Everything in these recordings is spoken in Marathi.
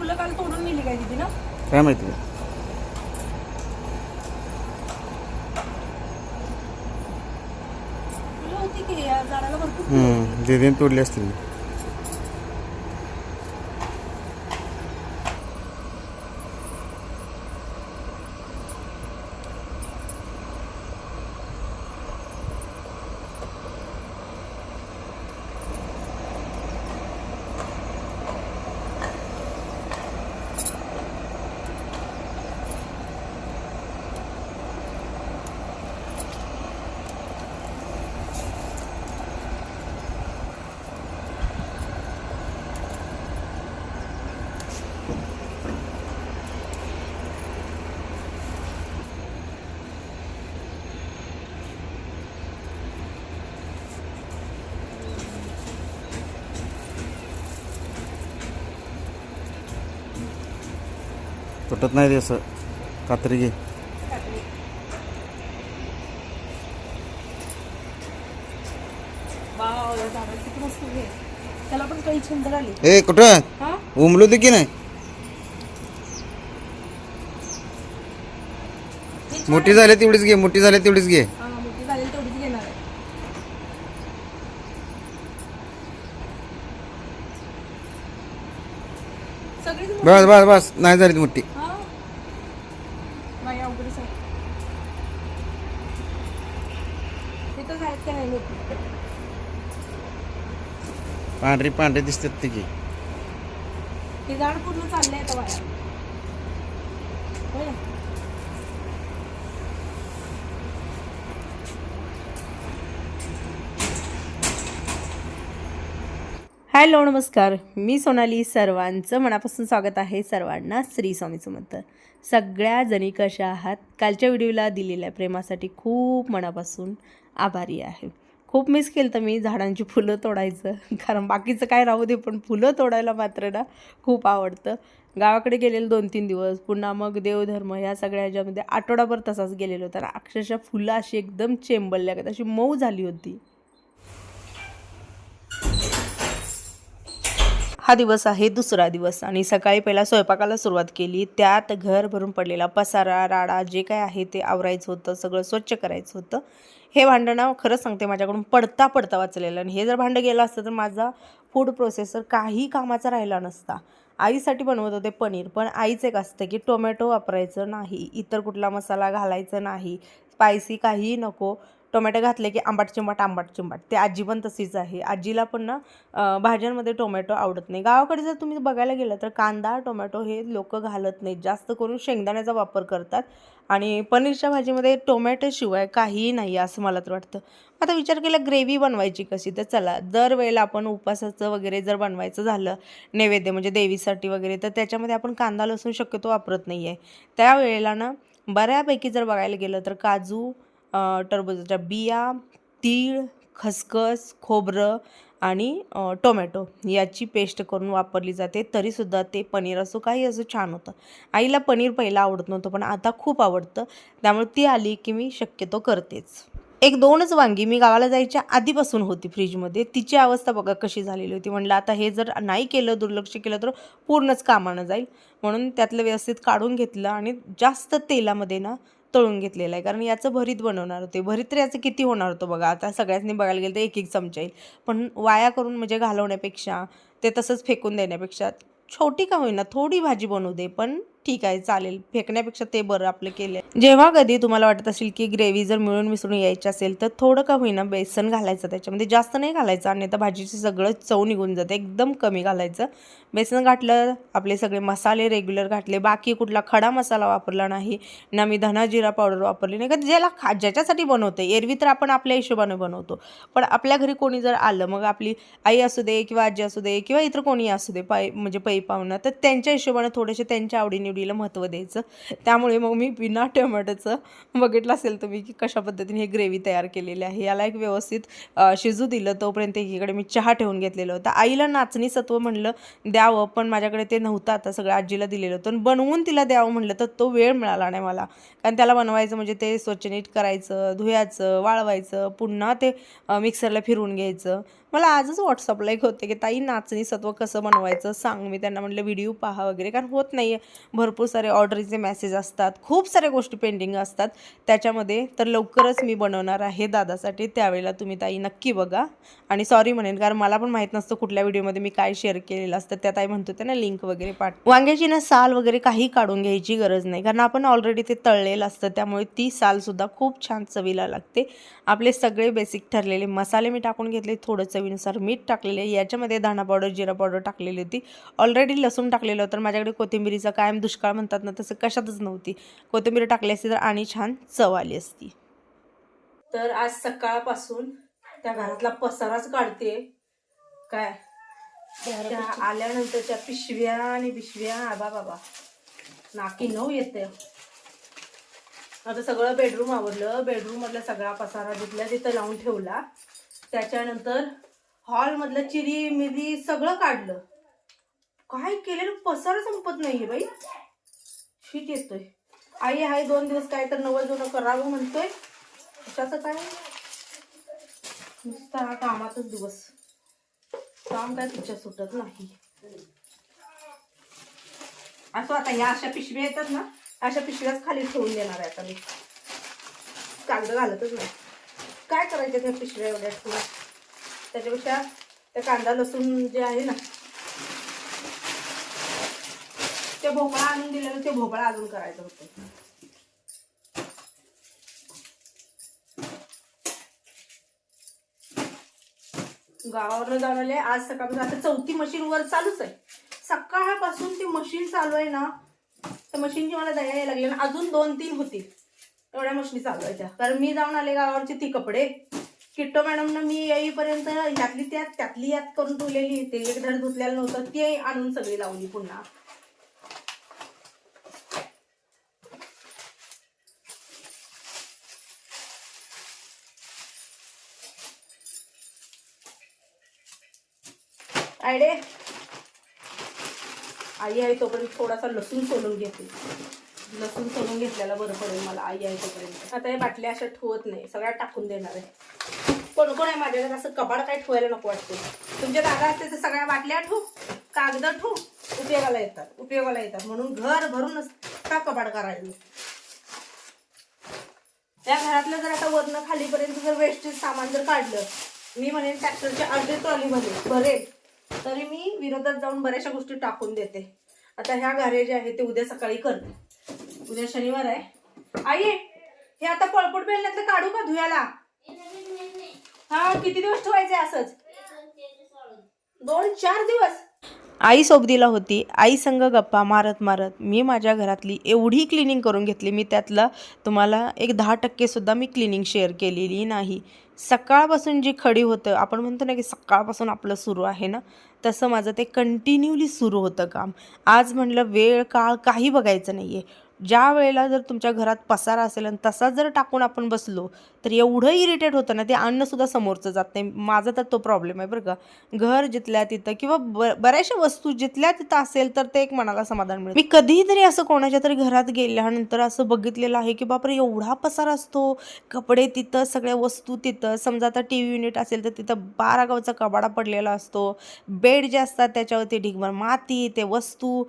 फुलं काल तोडून नेली काय तिथे ना? काय माहिती? फुलं होती की या झाडाला भरपूर दीदीने तोडली असतील. तुटत नाही असं. कात्री घे. ए कुठं? हा? उमलो ते की नाही? मोठी झाली तेवढीच घे मोठी झाली तेवढीच घे. हा बस बस बस. नाही झाली ती मोठी हा बाई अवघडच आहे तिथं आहेत का नाही मोठी पांढरी पांढरी दिसतात ती हे झाड पूर्ण आता वाया होय. हॅलो नमस्कार. मी सोनाली सर्वांचं मनापासून स्वागत आहे सर्वांना श्री स्वामी समर्थ. सगळ्या जणी कशा आहात? कालच्या व्हिडिओला दिलेल्या प्रेमासाठी खूप मनापासून आभारी आहे. खूप मिस केलं तर मी झाडांची फुलं तोडायचं. कारण बाकीचं काय राहू दे पण फुलं तोडायला मात्र ना खूप आवडतं. गावाकडे गेलेलो दोन तीन दिवस पुन्हा मग देवधर्म ह्या सगळ्या ह्याच्यामध्ये आठवडाभर तसाच गेलेलो. तर अक्षरशः फुलं अशी एकदम चेंबलल्या अशी मऊ झाली होती. हा दिवस आहे दुसरा दिवस. आणि सकाळी पहिला स्वयंपाकाला सुरुवात केली. त्यात घर भरून पडलेला पसारा राडा जे काय आहे ते आवरायचं होतं सगळं स्वच्छ करायचं होतं. हे भांडं ना खरंच सांगते माझ्याकडून पडता पडता वाचलेलं. आणि हे जर भांडं गेलं असतं तर माझा फूड प्रोसेसर काही कामाचा राहिला नसता. आईसाठी बनवत होते पनीर पण आईचं एक असतं की टोमॅटो वापरायचं नाही इतर कुठला मसाला घालायचं नाही स्पायसी काहीही नको. टोमॅटो घातले की आंबाट चिंबाट आंबाट चिंबाट. ते आजी पण तशीच आहे. आजीला पण ना भाज्यांमध्ये टोमॅटो आवडत नाही. गावाकडे जर तुम्ही बघायला गेलं तर कांदा टोमॅटो हे लोक घालत नाहीत. जास्त करून शेंगदाण्याचा वापर करतात. आणि पनीरच्या भाजीमध्ये टोमॅटोशिवाय काहीही नाही असं मला तर वाटतं. आता विचार केला ग्रेव्ही बनवायची कशी तर चला दरवेळेला आपण उपासाचं वगैरे जर बनवायचं झालं नैवेद्य म्हणजे देवीसाठी वगैरे तर त्याच्यामध्ये आपण कांदा लसूण शक्यतो वापरत नाही आहे त्यावेळेला ना बऱ्यापैकी जर बघायला गेलं तर काजू टरबूजाच्या बिया तीळ खसखस खोबरं आणि टोमॅटो याची पेस्ट करून वापरली जाते. तरीसुद्धा ते पनीर असो काही असो छान होतं. आईला पनीर पहिलं आवडत नव्हतं पण आता खूप आवडतं. त्यामुळे ती आली की मी शक्यतो करतेच. एक दोनच वांगी मी गावाला जायच्या आधीपासून होती फ्रीजमध्ये. तिची अवस्था बघा कशी झालेली होती. म्हणलं आता हे जर नाही केलं दुर्लक्ष केलं तर पूर्णच कामानं जाईल. म्हणून त्यातलं व्यवस्थित काढून घेतलं आणि जास्त तेलामध्ये ना तळून घेतलेलं आहे. कारण याचं भरीत बनवणार होते. भरीत तर याचं किती होणार होतं बघा. आता सगळ्यांनी बघायला गेलं तर एक एक चमचा येईल. पण वाया करून म्हणजे घालवण्यापेक्षा ते तसंच फेकून देण्यापेक्षा छोटी का होईना थोडी भाजी बनवू दे. पण ठीक आहे चालेल. फेकण्यापेक्षा ते बरं आपलं केलं जेव्हा कधी तुम्हाला वाटत असेल की ग्रेव्ही जर मिळून मिसळून यायची असेल तर थोडं का होईना बेसन घालायचं त्याच्यामध्ये. म्हणजे जास्त नाही घालायचं आणि आता भाजीची सगळं चव निघून जाते. एकदम कमी घालायचं. बेसन घातलं आपले सगळे मसाले रेग्युलर घातले. बाकी कुठला खडा मसाला वापरला नाही ना मी धना जिरा पावडर वापरली नाही. का ज्याला खा ज्याच्यासाठी बनवते एरवी तर आपण आपल्या हिशोबाने बनवतो. पण आपल्या घरी कोणी जर आलं मग आपली आई असू दे किंवा आजी असू दे किंवा इतर कोणी असू दे पाय म्हणजे पै पाहुणं तर त्यांच्या हिशोबाने थोडेसे त्यांच्या आवडीने निवडीला महत्त्व द्यायचं. त्यामुळे मग मी बिना टोमॅटोचं बघितलं असेल तुम्ही की कशा पद्धतीने हे ग्रेव्ही तयार केलेली आहे. याला एक व्यवस्थित शिजू दिलं तोपर्यंत एकीकडे मी चहा ठेवून घेतलेलं होतं. आईला नाचणी सत्व म्हणलं द्यावं पण माझ्याकडे ते नव्हतं. आता सगळं आजीला दिलेलं होतं. बनवून तिला द्यावं म्हणलं तर तो वेळ मिळाला नाही मला. कारण त्याला बनवायचं म्हणजे ते स्वच्छ नीट करायचं धुयाचं वाळवायचं पुन्हा ते मिक्सरला फिरवून घ्यायचं. मला आजच व्हॉट्सअपला एक होते की ताई नाचणी सत्व कसं बनवायचं सांग. मी त्यांना म्हटलं व्हिडिओ पहा वगैरे. कारण होत नाही आहे भरपूर सारे ऑर्डरीचे मेसेज असतात. खूप साऱ्या गोष्टी पेंडिंग असतात. त्याच्यामध्ये तर लवकरच मी बनवणार आहे दादासाठी. त्यावेळेला तुम्ही ताई नक्की बघा. आणि सॉरी म्हणेन कारण मला पण माहीत नसतं कुठल्या व्हिडिओमध्ये मी काय शेअर केलेलं असतं. त्या ताई म्हणतो त्यांना लिंक वगैरे पाठ. वांग्याची ना साल वगैरे काही काढून घ्यायची गरज नाही. कारण आपण ऑलरेडी ते तळलेलं असतं. त्यामुळे ती सालसुद्धा खूप छान चवीला लागते. आपले सगळे बेसिक ठरलेले मसाले मी टाकून घेतले. थोडंसं चवीनुसार मीठ टाकलेले याच्यामध्ये धाणा पावडर जिरा पावडर टाकलेली होती. ऑलरेडी लसूण टाकलेलं होतं. माझ्याकडे कोथिंबिरीचा कायम दुष्काळ म्हणतात ना तसं कशातच नव्हती. कोथिंबीर टाकली असती तर आणि छान चव आली असती. तर आज सकाळपासून त्या घरातला पसाराच काढते काय? आल्यानंतरच्या पिशव्या आणि पिशव्या आबा बाबा. नाकी नऊ येते. आता सगळं बेडरूम आवडलं बेडरूम मधला सगळा पसारा धुतला तिथं लावून ठेवला. त्याच्यानंतर हॉल मधलं चिरी मिरी सगळं काढलं. काय केलेलं? पसारा संपत नाहीये बाई. शीट येतोय. आई हाय दोन दिवस काय तर नवं जुनं करावं म्हणतोय. कशाचं काय? नुसता हा कामातच दिवस. काम काय तिच्या सुटत नाही. असं आता या अशा पिशव्या येतात ना अशा पिशव्याच खाली ठेवून देणार आहे आता मी. कागद घालतच नाही. काय करायचं त्या पिशव्या एवढ्या ठेवून? त्याच्यापेक्षा त्या कांदा लसूण जे आहे ना ते भोपळा आणून दिलेलं ते भोपळा अजून करायचं होतं. गावावर जाऊन आले आज सकाळपासून आता चौथी मशीन वर चालूच आहे. सकाळपासून ती मशीन चालू आहे ना त्या मशीनची मला दया यायला लागली आणि अजून दोन तीन होतील. एवढ्या मशीनी चालू आहे त्या. कारण मी जाऊन आले गावावरचे ती कपडे. किट्टो मॅडमनं मी येईपर्यंत ह्यातली त्यात त्यातली यात करून ठेवलेली ते एक धड धुतलेलं नव्हतं ते आणून सगळी लावली पुन्हा. आयडे आई आहे तोपर्यंत थोडासा लसूण सोलून घेते. लसूण सोलून घेतल्याला बरं पडेल मला आई आहे तोपर्यंत. आता हे बाटल्या अशा ठेवत नाही सगळ्या टाकून देणार आहे. कोण कोण आहे माझ्याकडे असं कपाड काय ठेवायला नको वाटते. तुमच्या दादा असते तर सगळ्या बाटल्या ठू कागद ठू उपयोगाला येतात उपयोगाला येतात. म्हणून घर भरूनच का कपाड करायला या घरातलं जर आता वरनं खालीपर्यंत जर वेस्टेज सामान जर काढलं मी म्हणेन ट्रॅक्टरच्या अर्धे ट्रॉलीमध्ये भरेल तरी मी विरोधात जाऊन बऱ्याचशा गोष्टी टाकून देते. आता ह्या घरे जे आहे ते उद्या सकाळी करते. उद्या शनिवार आहे. आई हे आता पळपट बेलण्यातलं काढू का धुयाला? हा किती दिवस ठेवायचे असंच? दोन चार दिवस? आई सोबतीला होती. आई संग गप्पा मारत मारत मी माझ्या घरातली एवढी क्लिनिंग करून घेतली. मी त्यातला तुम्हाला एक दहा टक्केसुद्धा मी क्लिनिंग शेअर केलेली नाही. सकाळपासून जी खडी होतं आपण म्हणतो ना की सकाळपासून आपलं सुरू आहे ना तसं माझं ते कंटिन्युअली सुरू होतं काम. आज म्हणलं वेळ काळ काही बघायचं नाही आहे ज्या वेळेला जर तुमच्या घरात पसारा असेल आणि तसा जर टाकून आपण बसलो तर एवढं इरिटेट होतं ना ते अन्नसुद्धा समोरचं जात नाही. माझा तर तो प्रॉब्लेम आहे बरं का. घर जिथल्या तिथं किंवा ब बऱ्याचशा वस्तू जिथल्या तिथं असेल तर ते एक मनाला समाधान मिळतं. मी कधीतरी असं कोणाच्या तरी घरात गेल्यानंतर असं बघितलेलं आहे की बापरे एवढा पसारा असतो. कपडे तिथं सगळ्या वस्तू तिथं. समजा आता टी व्ही युनिट असेल तर तिथं बारा गावचा कबाडा पडलेला असतो. बेड जे असतात त्याच्यावरती ढिगभर माती ते वस्तू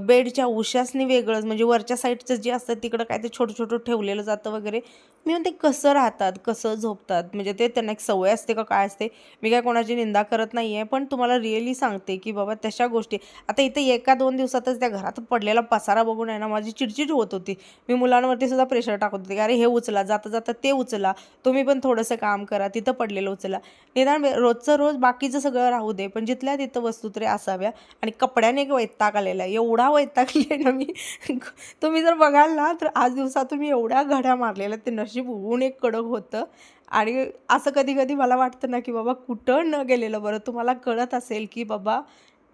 बेडच्या उशासनी वेगळंच. म्हणजे वरच्या साईडचं जे असतं तिकडं काय ते छोटं छोटं ठेवलेलं जातं वगैरे. मी म्हणते कसं राहतात कसं झोपतात? म्हणजे ते त्यांना एक सवय असते का काय असते? मी काय कोणाची निंदा करत नाही आहे पण तुम्हाला रिअली सांगते की बाबा तशा गोष्टी. आता इथे एका दोन दिवसातच त्या घरात पडलेला पसारा बघून आहे ना माझी चिडचिड होत होती. मी मुलांवरती सुद्धा प्रेशर टाकत होते की अरे हे उचला जाता जाता ते उचला. तुम्ही पण थोडंसं काम करा तिथं पडलेलं उचला. निदान रोजचं रोज बाकीचं सगळं राहू दे पण जिथल्या तिथं वस्तू तरी असाव्या. आणि कपड्याने एक वैताग आलेला आहे. एवढा वैतागली आहे ना मी. तुम्ही जर बघाल ना तर आज दिवसातून मी एवढ्या घड्या मारलेल्या ते नशीब ऊन एक कडक होतं. आणि असं कधी कधी मला वाटतं ना की बाबा कुठं न गेलेलं बरं. तुम्हाला कळत असेल की बाबा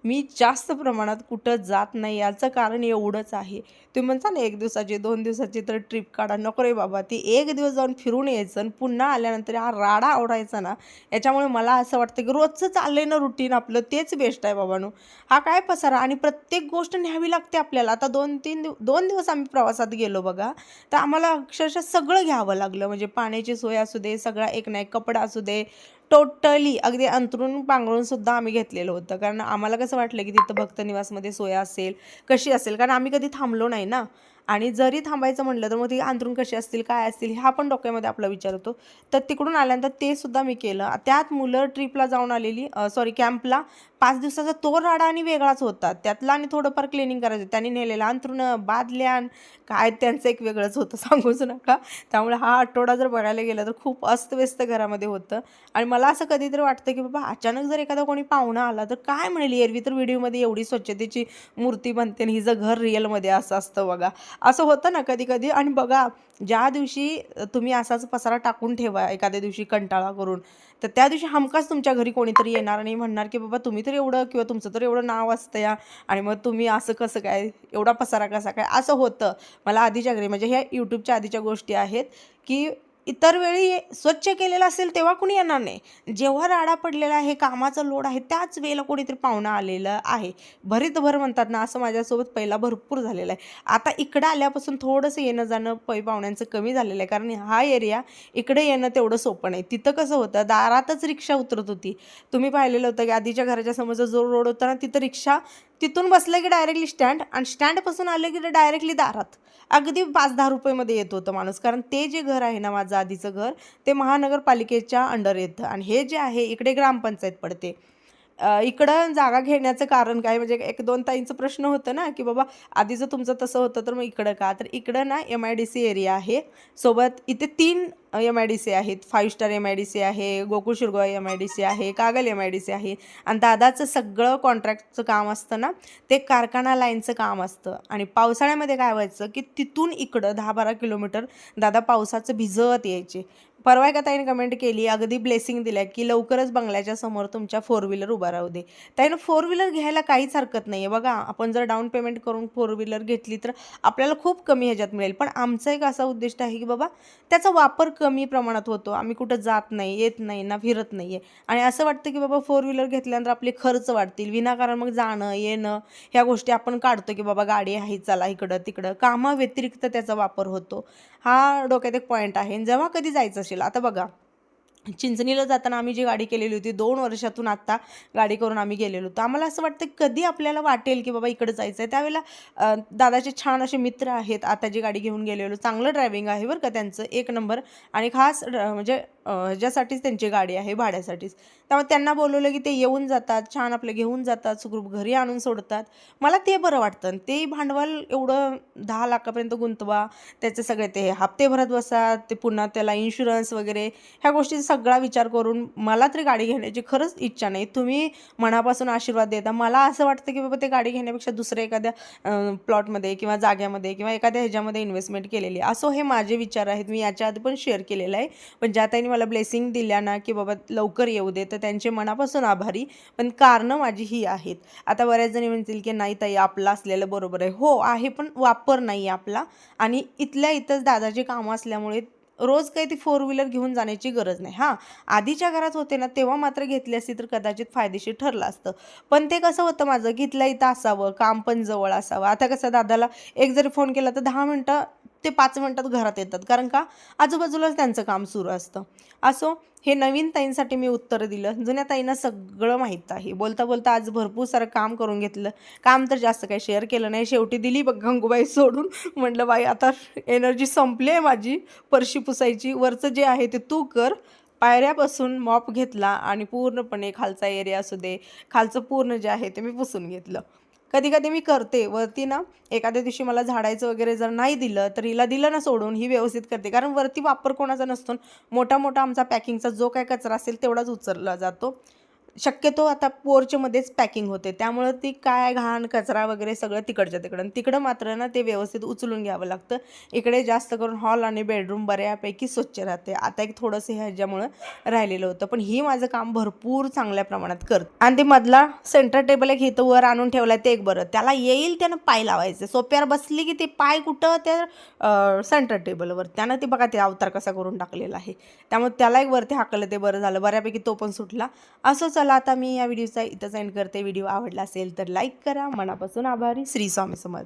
मी जास्त प्रमाणात कुठं जात नाही याचं कारण एवढंच आहे. तुम्ही म्हणता ना एक दिवसाची दोन दिवसाची तर ट्रिप काढा. नको रे बाबा ती एक दिवस जाऊन फिरून यायचं आणि पुन्हा आल्यानंतर हा राडा आवडायचा ना याच्यामुळे मला असं वाटतं की रोजचं चाललंय ना रुटीन आपलं तेच बेस्ट आहे बाबांनो. हा काय पसारा आणि प्रत्येक गोष्ट न्यावी लागते आपल्याला. आता दोन तीन दिव दोन दिवस आम्ही प्रवासात गेलो बघा तर आम्हाला अक्षरशः सगळं घ्यावं लागलं. म्हणजे पाण्याची सोय असू दे सगळा एक नाही कपडा असू दे टोटली अगदी अंतरून पांघरून सुद्धा आम्ही घेतलेलं होतं. कारण आम्हाला कसं वाटलं की तिथं भक्तनिवासमध्ये सोय असेल कशी असेल? कारण आम्ही कधी थांबलो नाही ना. आणि जरी थांबायचं म्हटलं तर मग ती अंतरून कशी असतील काय असतील हा पण डोक्यामध्ये आपला विचार होतो. तर तिकडून आल्यानंतर ते सुद्धा मी केलं. त्यात मुलं ट्रिपला जाऊन आलेली सॉरी कॅम्पला पाच दिवसाचा तो राडा आणि वेगळाच होता. त्यातला आणि थोडंफार क्लिनिंग करायचं. त्यांनी नेलेलं अंथरुण बादल्यान काय त्यांचं एक वेगळंच होतं सांगूच नका. त्यामुळे हा आठवडा जर बघायला गेला तर खूप अस्तव्यस्त घरामध्ये होतं. आणि मला असं कधीतरी वाटतं की बाबा अचानक जर एखादा कोणी पाहुणा आला तर काय म्हणेल? एरवी तर व्हिडिओमध्ये एवढी स्वच्छतेची मूर्ती बनते आणि हिचं घर रिअलमध्ये असं असतं बघा. असं होतं ना कधी कधी आणि बघा ज्या दिवशी तुम्ही असाच पसारा टाकून ठेवा एखाद्या दिवशी कंटाळा करून तर त्या दिवशी हमखास तुमच्या घरी कोणीतरी येणार आणि म्हणणार की बाबा तुम्ही तर एवढं किंवा तुमचं तर एवढं नाव असतं या. आणि मग तुम्ही असं कसं काय एवढा पसारा कसा काय? असं होतं. मला आधीच्या घरी म्हणजे ह्या यूट्यूबच्या आधीच्या गोष्टी आहेत की इतर वेळी स्वच्छ केलेलं असेल तेव्हा कुणी येणार नाही. जेव्हा राडा पडलेला आहे कामाचा लोड आहे त्याच वेळेला कोणीतरी पाहुणं आलेलं आहे. भरीत भर म्हणतात ना असं माझ्यासोबत पहिला भरपूर झालेलं आहे. आता इकडं आल्यापासून थोडंसं येणं जाणं पै पाहुण्यांचं कमी झालेलं आहे. कारण हा एरिया इकडे येणं तेवढं सोपं नाही. तिथं कसं होतं दारातच रिक्षा उतरत होती. तुम्ही पाहिलेलं होतं की आधीच्या घराच्या समोरचा जो रोड होता ना तिथं रिक्षा तिथून बसलं की डायरेक्टली स्टँड आणि स्टँडपासून आलं की डायरेक्टली दारात. अगदी पाच दहा रुपयेमध्ये येत होतं माणूस. कारण ते जे घर आहे ना माझं आधीचं घर ते महानगरपालिकेच्या अंडर येतं. आणि हे जे आहे इकडे ग्रामपंचायत पडते. इकडं जागा घेण्याचं कारण काय? म्हणजे एक दोन ताईंचं प्रश्न होतं ना की बाबा आधीचं तुमचं तसं होतं तर मग इकडं का? तर इकडं ना M I D C area आहे. सोबत इथे तीन एम आय डी सी आहेत. Five star M I D C आहे Gokul Shirgola M I D C आहे Kagal M I D C आहे. आणि दादाचं सगळं कॉन्ट्रॅक्टचं काम असतं ना ते कारखाना लाईनचं काम असतं. आणि पावसाळ्यामध्ये काय व्हायचं की तिथून इकडं दहा बारा किलोमीटर दादा पावसाचं भिजत यायचे. परवा एका ताईने कमेंट केली अगदी ब्लेसिंग दिल्या की लवकरच बंगल्याच्या समोर तुमच्या फोर व्हीलर उभा राहू दे. ताईनं फोर व्हीलर घ्यायला काहीच हरकत नाही आहे बघा आपण जर डाऊन पेमेंट करून फोर व्हीलर घेतली तर आपल्याला खूप कमी ह्याच्यात मिळेल. पण आमचा एक असा उद्दिष्ट आहे की बाबा त्याचा वापर कमी प्रमाणात होतो. आम्ही कुठं जात नाही येत नाही ना फिरत नाही आहे आणि असं वाटतं की बाबा फोर व्हीलर घेतल्यानंतर आपले खर्च वाढतील. विनाकारण मग जाणं येणं ह्या गोष्टी आपण काढतो की बाबा गाडी आहे चला इकडं तिकडं कामाव्यतिरिक्त त्याचा वापर होतो. हा डोक्यात एक पॉईंट आहे. जेव्हा कधी जायचं असेल. आता बघा चिंचणीला जाताना आम्ही जी गाडी केलेली होती दोन वर्षातून आत्ता गाडी करून आम्ही गेलेलो होतो. आम्हाला असं वाटतं कधी आपल्याला वाटेल की बाबा इकडं जायचं आहे त्यावेळेला दादाचे छान असे मित्र आहेत आता जी गाडी घेऊन गेलेलो. चांगलं ड्रायव्हिंग आहे बरं का त्यांचं एक नंबर. आणि खास म्हणजे ह्याच्यासाठीच त्यांची गाडी आहे भाड्यासाठीच. त्यामुळे त्यांना बोलवलं की ते येऊन जातात छान आपलं घेऊन जातात सुखरूप घरी आणून सोडतात. मला ते बरं वाटतं. आणि ते भांडवल एवढं दहा लाखापर्यंत गुंतवा त्याचे सगळे ते हप्ते भरत बसा ते पुन्हा त्याला इन्शुरन्स वगैरे ह्या गोष्टीचा सगळा विचार करून मला तरी गाडी घेण्याची खरंच इच्छा नाही. तुम्ही मनापासून आशीर्वाद देता. मला असं वाटतं की बाबा ते गाडी घेण्यापेक्षा दुसऱ्या एखाद्या प्लॉटमध्ये किंवा जाग्यामध्ये किंवा एखाद्या ह्याच्यामध्ये इन्व्हेस्टमेंट केलेली असो हे माझे विचार आहेत. मी याच्या आधी पण शेअर केलेलं आहे. पण ज्या ताईने मला ब्लेसिंग दिल्या ना की बाबा लवकर येऊ दे तर त्यांचे मनापासून आभारी. पण कारणं माझी ही आहेत. आता बऱ्याच जणी म्हणतील की नाही ताई आपलं असलेलं बरोबर आहे. हो आहे पण वापर नाही आहे आपला. आणि इथल्या इथंच दादाची कामं असल्यामुळे रोज काही ती फोर व्हीलर घेऊन जाण्याची गरज नाही. हां आधीच्या घरात होते ना तेव्हा मात्र घेतली असती तर कदाचित फायदेशीर ठरलं असतं. पण ते कसं होतं माझं घेतलं इथं असावं काम पण जवळ असावं. आता कसं दादाला एक जरी फोन केला तर दहा मिनटं ते पाच मिनटात घरात येतात. कारण का? आजूबाजूलाच त्यांचं काम सुरू असतं. असो हे नवीन ताईंसाठी मी उत्तर दिलं. जुन्या ताईंना सगळं माहीत आहे. बोलता बोलता आज भरपूर सारं काम करून घेतलं. काम तर जास्त काही शेअर केलं नाही. शेवटी दिली बघ गंगूबाई सोडून. म्हटलं बाई आता एनर्जी संपली आहे माझी. परशी पुसायची. वरचं जे आहे ते तू कर. पायऱ्यापासून मॉप घेतला आणि पूर्णपणे खालचा एरिया असू दे. खालचं पूर्ण जे आहे ते मी पुसून घेतलं. कधी कधी मी करते. वरती ना एखाद्या दिवशी मला झाडायचं वगैरे जर नाही दिलं तर हिला दिलं ना सोडून ही व्यवस्थित करते. कारण वरती वापर कोणाचा नसतो. मोठा मोठा आमचा पॅकिंगचा जो काय कचरा असेल तेवढाच उचलला जातो. शक्यतो आता पोर्चमध्येच पॅकिंग होते. त्यामुळं ती काय घाण कचरा वगैरे सगळं तिकडच्या तिकडं. आणि तिकडं मात्र ना ते व्यवस्थित उचलून घ्यावं लागतं. इकडे जास्त करून हॉल आणि बेडरूम बऱ्यापैकी स्वच्छ राहते. आता एक थोडंसं ह्याच्यामुळं राहिलेलं होतं. पण ही माझं काम भरपूर चांगल्या प्रमाणात करतं. आणि ते मधला सेंटर टेबल एक इथं वर आणून ठेवला ते एक बरं. त्याला येईल त्यानं पाय लावायचं. सोप्यावर बसली की ते पाय कुठं त्या सेंटर टेबलवर त्यानं ते बघा ते अवतार कसा करून टाकलेला आहे. त्यामुळे त्याला एक वरती हाकलं ते बरं झालं. बऱ्यापैकी तो पण सुटला. असं चला आता मी या व्हिडिओचा इथंच एंड करते. व्हिडिओ आवडला असेल तर लाईक करा. मनापासून आभारी. श्री स्वामी समर्थ.